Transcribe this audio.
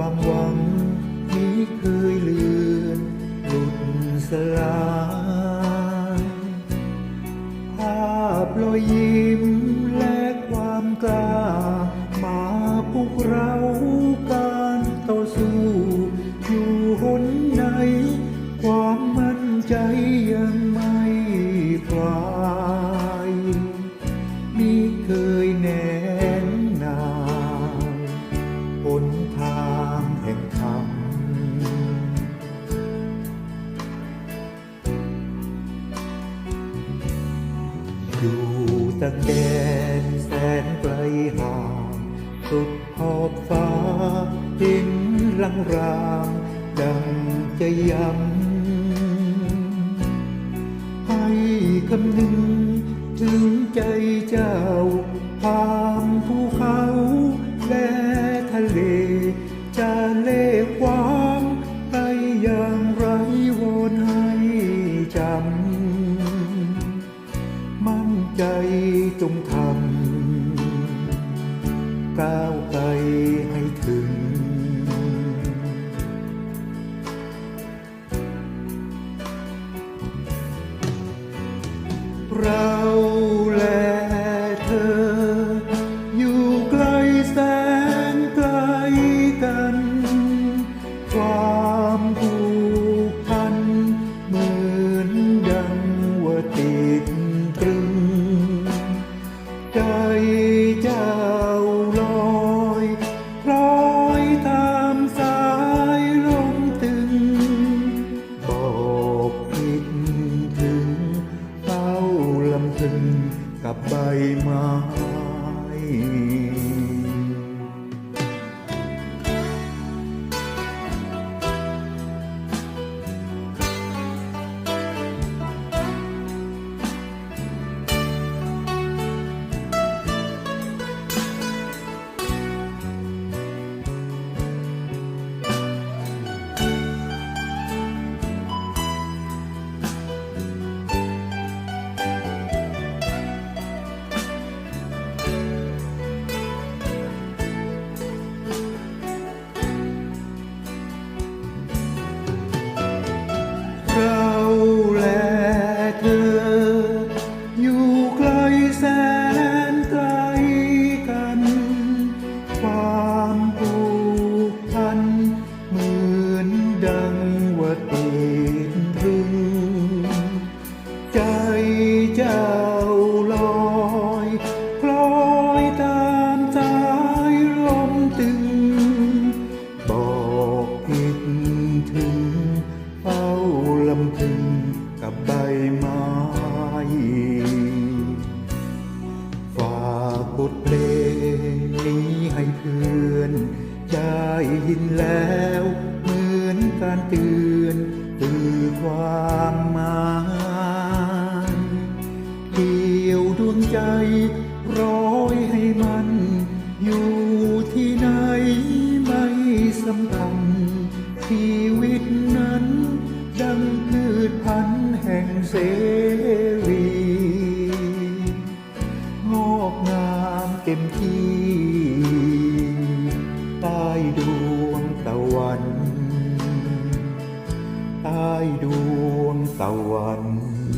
ความหวังนี้เคยเลือนหลุดสลายภาพรอยยิ้มและความกล้ามาพวกเราการต่อสู้ อยู่หนไหนความมั่นใจ อยู่ตะแกนแสนไกลห่างสุดขอบฟ้าห็นลังรางดังจะย้ำให้คำนึงถึงใจเจ้าผ่านภูเขาและทะเล ใจจงทำก้าวไปให้ถึง เราแลเธอ อยู่ไกลแสนไกลกัน ความผูก เจ้าลอยลอยตามสายลมตึงบอกผิดถึงเฝ้าลำพึงกับใบไม้ บทเพลงนี้ให้เพื่อนได้ยินแล้ว เหมือนการเตือนคือความหมายเกี่ยวดวงใจร้อยให้มัน อยู่ที่ไหนไม่สำคัญชีวิตนั้น ดังพืชพันธุ์แห่งเส alone.